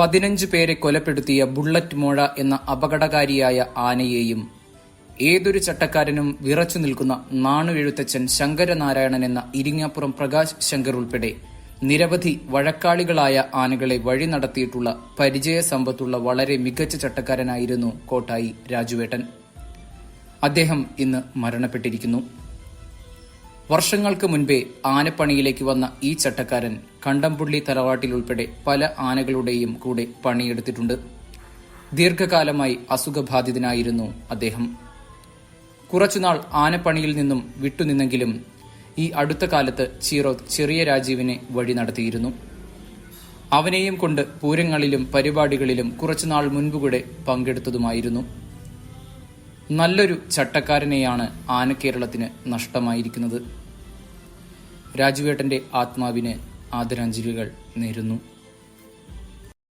പതിനഞ്ച് പേരെ കൊലപ്പെടുത്തിയ ബുള്ളറ്റ് മോഴ എന്ന അപകടകാരിയായ ആനയെയും ഏതൊരു ചട്ടക്കാരനും വിറച്ചു നിൽക്കുന്ന നാണുവെഴുത്തച്ഛൻ ശങ്കരനാരായണൻ എന്ന ഇരിങ്ങാപ്പുറം പ്രകാശ് ശങ്കർ ഉൾപ്പെടെ നിരവധി വഴക്കാളികളായ ആനകളെ വഴി നടത്തിയിട്ടുള്ള പരിചയ സമ്പത്തുള്ള വളരെ മികച്ച ചട്ടക്കാരനായിരുന്നു കോട്ടായി രാജുവേട്ടൻ. അദ്ദേഹം ഇന്ന് മരണപ്പെട്ടിരിക്കുന്നു. വർഷങ്ങൾക്ക് മുൻപേ ആനപ്പണിയിലേക്ക് വന്ന ഈ ചട്ടക്കാരൻ കണ്ടംപുള്ളി തറവാട്ടിൽ ഉൾപ്പെടെ പല ആനകളുടെയും കൂടെ പണിയെടുത്തിട്ടുണ്ട്. ദീർഘകാലമായി അസുഖബാധിതനായിരുന്നു അദ്ദേഹം. കുറച്ചുനാൾ ആനപ്പണിയിൽ നിന്നും വിട്ടുനിന്നെങ്കിലും ഈ അടുത്ത കാലത്ത് ചീറോത്ത് ചെറിയ രാജീവിനെ വഴി നടത്തിയിരുന്നു. അവനെയും കൊണ്ട് പൂരങ്ങളിലും പരിപാടികളിലും കുറച്ചുനാൾ മുൻപുകൂടെ പങ്കെടുത്തതുമായിരുന്നു. നല്ലൊരു ചട്ടക്കാരനെയാണ് ആനക്കേരളത്തിന് നഷ്ടമായിരിക്കുന്നത്. രാജുവേട്ടന്റെ ആത്മാവിന് ആദരാഞ്ജലികൾ നേരുന്നു